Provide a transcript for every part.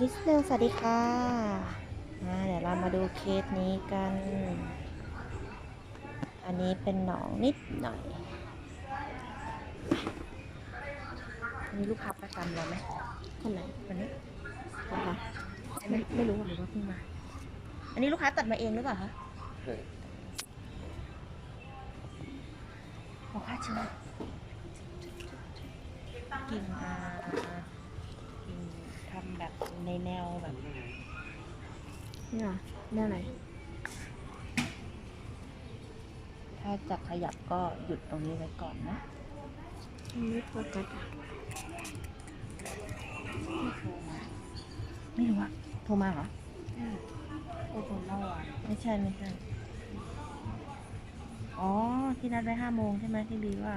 ลิสเนลสวัสดีค่ะมาเดี๋ยวเรามาดูเคสนี้กัน อันนี้เป็นหนองนิดหน่อยอันนี้ลูกค้าประจำเราไหมคนไหนวันนี้คนไหนไม่ไม่รู้หรือว่าเพิ่งมา อันนี้ลูกค้าตัดมาเองหรือเปล่าคะขอค่าเชิญกิ่งอากิ่งทำ แบบในแนวแบบนี่เหรอแนวไหน ถ้าจะขยับก็หยุดตรงนี้ไว้ก่อนนะไม่โฟกัสอะไม่รู้อะโทรมาเหรอโอ้โหเมื่อวานไม่ใช่ไม่ใช่ อ๋อ ที่นัดไว้ห้าโมงใช่ไหมที่บีว่า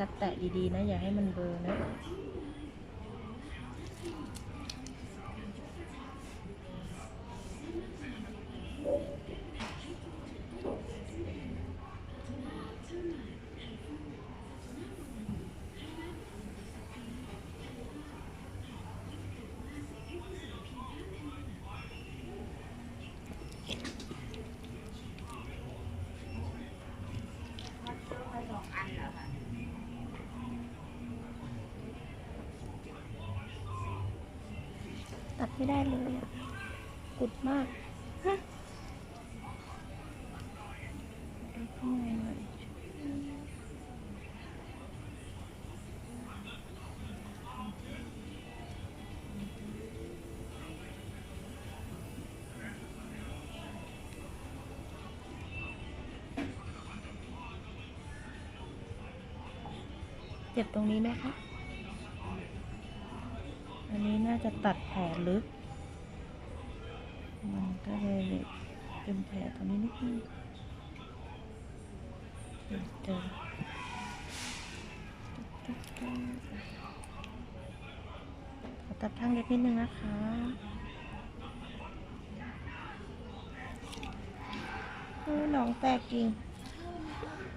ชัดแตะดีๆนะ อย่าให้มันเบลอร์นะ ตัดไม่ได้เลยอะกุดมากฮะข้างในหน่อยเจ็บตรงนี้ไหมคะ น่าจะตัดแผลลึก มันก็เลยเป็นแผลตรงนี้นิดนึงเจอขอตัดข้างเล็บนิดนึงนะคะโอ้องแตกจริง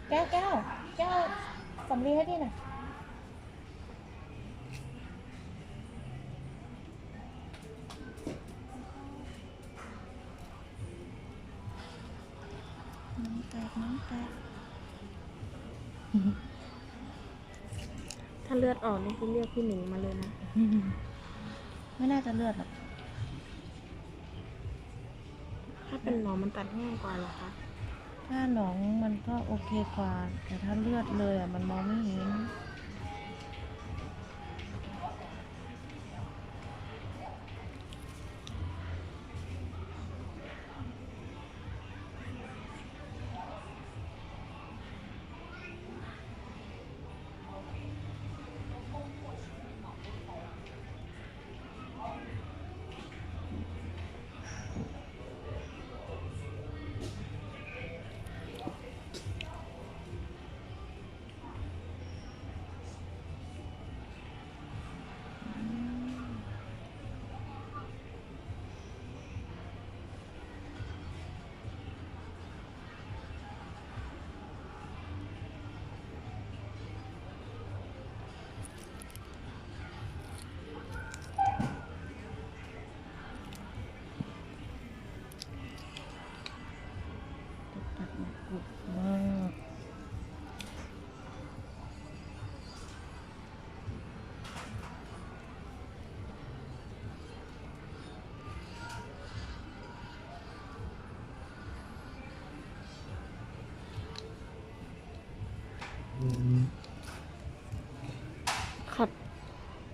แก้วแก้วแก้วสำลีให้พี่หน่อย น้ำแตกน้ำแตกถ้าเลือดออกนี่คือเรียกพี่หนิงมาเลยนะ ไม่น่าจะเลือดหรอก ถ้าเป็นหนองมันตัดง่ายกว่าเหรอคะ ถ้าหนองมันก็โอเคกว่า แต่ถ้าเลือดเลยอะมันมองไม่เห็น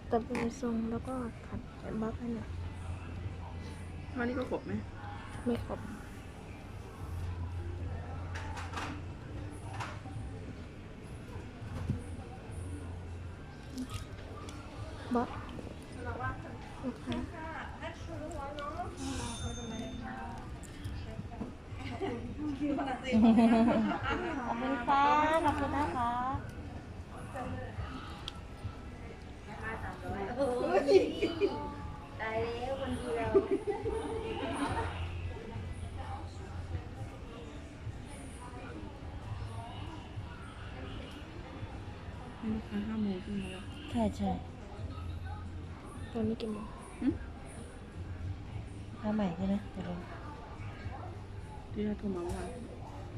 แต่เป็นทรงแล้วก็ขัดบล็อกให้หน่อยท่านี้ก็ขบไหมไม่ครบบล็อกลูกค้าขอบคุณค่ะขอบคุณนะคะ ให้ลูกค้าห้าโมงขึ้นมาแล้วใช่ใช่ตอนนี้กี่โมงผ้าใหม่ใช่ไหมเดี๋ยวลงที่โทรมาเมื่อวาน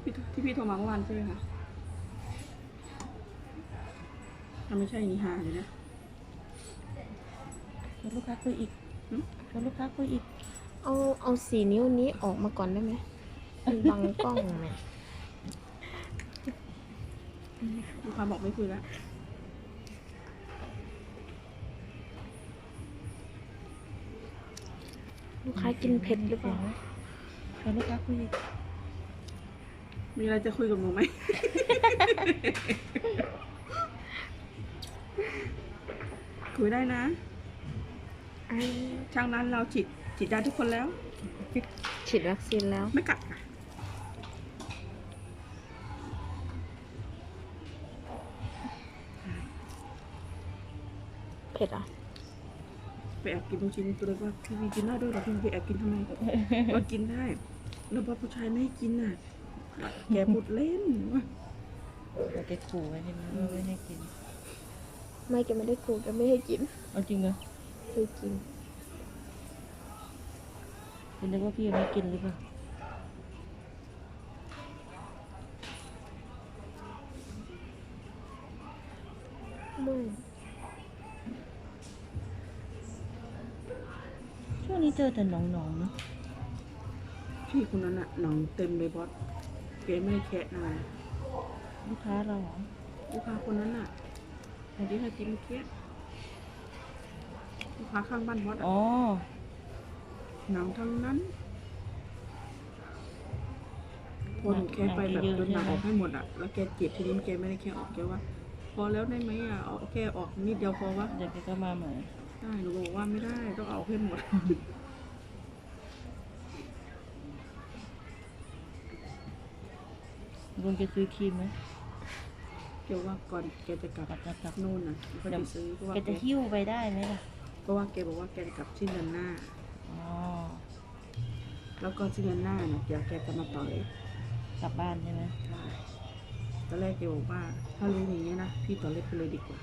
พี่ที่พี่โทรมาเมื่อวานใช่ไหมคะถ้าไม่ใช่นี่หาเลยนะ เดี๋ยวลูกค้าคุยอีกหึเดี๋ยวลูกค้าคุยอีก เอาเอาสีนิ้วนี้ออกมาก่อนได้ไหมมันบังกล้องเนี่ยลูกค้าบอกไม่คุยแล้วลูกค้ากินเผ็ดหรือเปล่าเดี๋ยวลูกค้าคุยอีก มีอะไรจะคุยกับหนูไหมคุยได้นะอัน ช่างนั้นเราฉีดฉีดยาทุกคนแล้ว ฉีดวัคซีนแล้ว ไม่กัดค่ะ เผ็ดเหรอะไปแอบกินลูกชิ้นตัวเล็กว่าพี่วีกินได้ด้วยเหรอพี่วีไปแอบกินทำไมว่ากินได้แล้วพอผู้ชายไม่ให้กินน่ะ แกพูดเล่นว่าเดี๋ยวแกขู่ไว้ให้มันว่าไม่ให้กิน ไม่แกไม่ได้ขู่แกไม่ให้กินเอาจริงเหรอ เคยกินเป็นนึกว่าพี่ยังไม่กินหรือเปล่าไม่ช่วงนี้เจอแต่หนองๆเนาะพี่คนนั้นอะหนังเต็มเลยบอสแกไม่ได้แคะนานลูกค้าเราเหรอลูกค้าคนนั้นอะไอ้ที่ให้กินเมื่อกี้ ลูกค้าข้างบ้านบอสอะอ๋อ หนังทั้งนั้นพอหนูแคะไปแบบจนหนังออกให้หมดอะแล้วแกเจ็บทีนี้แกไม่ได้แคะออกแกว่า พอแล้วได้ไหมอะเอาแค่ออกนิดเดียวพอวะ เดี๋ยวแกก็มาใหม่ได้หนูบอกว่าไม่ได้ต้องเอาให้หมด ลุงแกซื้อครีมไหมแกว่าก่อนแกจะกลับกลับกลับกลับนู่นน่ะก็จะซื้อเพราะว่าแกแกจะหิ้วไปได้ไหมล่ะ เพราะว่าแกบอกว่าแกจะกลับสิ้นเดือนหน้า อ๋อ แล้วก็สิ้นเดือนหน้าน่ะเดี๋ยวแกจะมาต่อยกลับบ้านใช่ไหมใช่ตอนแรกแกบอกว่า ถ้ารู้อย่างนี้ยนะพี่ต่อเล็กไปเลยดีกว่า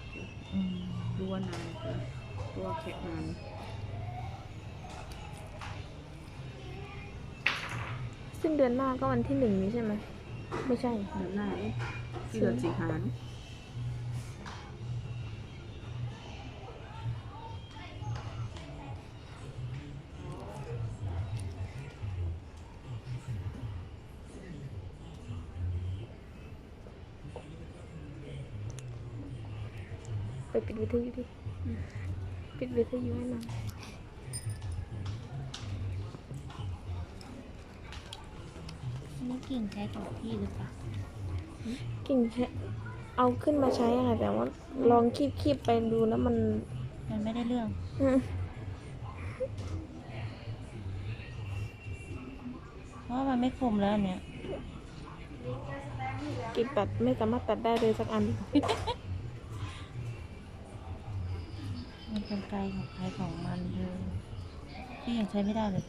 อืมรู้ว่านานเกินเพราะว่าแค่นานซึ่งเดือนหน้าก็วันที่หนึ่งนี้ใช่ไหมไม่ใช่ เดือนหน้าเอ๊ะที่เดือนสิงหาเนอะ ปปิดวิทยุดิปิดวิทยุให้หน่อยนี่กิ่งใช้ของพี่หรือเปล่ากิ่งใช้เอาขึ้นมาใช้อะค่ะแต่ว่าลองคีบคีบๆไปดูแล้วมัน มันไม่ได้เรื่องอืมเพราะว่ามันไม่คมแล้วอันเนี้ยกิ่งตัดไม่สามารถตัดได้เลยสักอัน มันเป็นไกลของใครของมันเลยพี่ยังใช้ไม่ได้เลย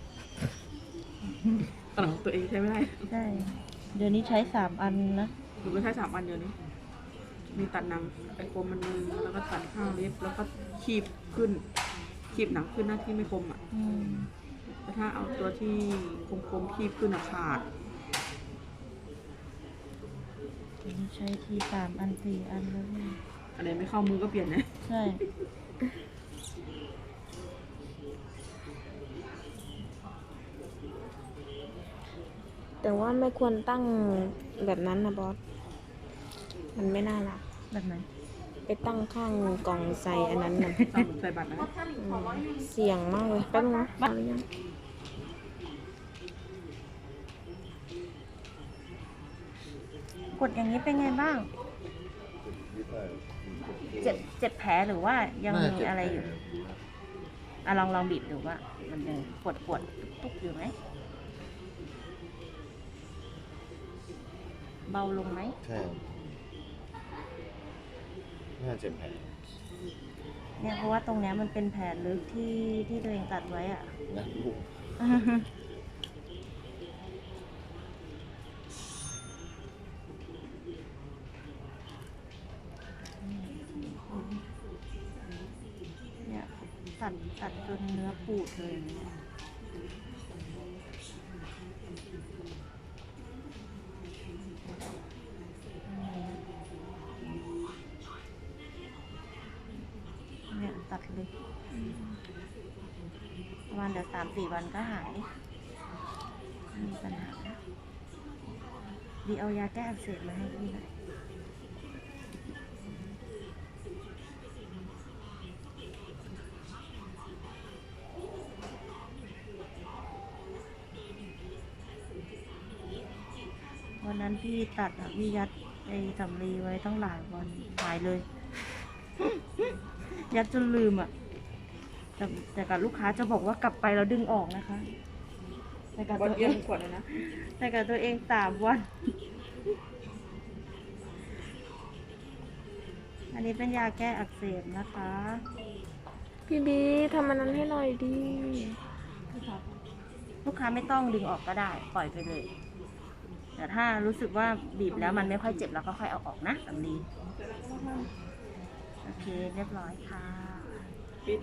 อ๋อตัวเองใช้ไม่ได้ใช่เดี๋ยวนี้ใช้สามอันนะหนูก็ใช้สามอันเดียวนี้ มีตัดหนังไอโคมมันนึงแล้วก็ตัดข้างเล็บแล้วก็คีบขึ้น คีบหนังขึ้นหน้าที่ไม่คมอะอืมแต่ถ้าเอาตัวที่คมๆคีบขึ้นอะขาดเดี๋ยวนี้ใช้ทีสามอันสี่อันแล้วพี่อันไหนไม่เข้ามือก็เปลี่ยนนะ ใช่ แต่ว่าไม่ควรตั้งแบบนั้นนะบอส มันไม่น่ารัก แบบไหนไปตั้งข้างกล่องใส่อันนั้นน่ะตั้งใส่บัตรนะอืมเสี่ยงมากเลยแป๊บนึงนะเอาหรือยังกดอย่างนี้เป็นไงบ้าง เจ็บเจ็บแผลหรือว่ายังมีอะไรอยู่อะลองลองบีบดูว่า มันยังปวดปวดตุกๆอยู่ไหม เบาลงไหมใช่ น่าเจ็บแผลเนี่ยเพราะว่าตรงเนี้ยมันเป็นแผลลึกที่ที่ตัวเองตัดไว้อะนะลูกเนี่ยตัดตัดจนเนื้อปูดเลยเนี่ย เนี่ยตัดเลยประมาณเดี๋ยวสามสี่วันก็หายไม่มีปัญหาดีเอายาแก้อักเสบมาให้พี่หน่อยวันนั้นพี่ตัดอะพี่ยัดไอ้สำลีไว้ตั้งหลายวันหายเลย ยัดจนลืมอะ แต่แต่กับลูกค้าจะบอกว่ากลับไปแล้วดึงออกนะคะ แต่กับบัตตัรวเยี่เอยงมขวดเลยนะ แต่กับตัวเองสามวัน อันนี้เป็นยาแก้อักเสบนะคะ พี่บีทำอันนั้นให้หน่อยดี ลูกค้าไม่ต้องดึงออกก็ได้ ปล่อยไปเลย แต่ถ้ารู้สึกว่าบีบแล้วมันไม่ค่อยเจ็บเราก็ค่อยเอาออกนะสำลี โอเคเรียบร้อยค่ะปิด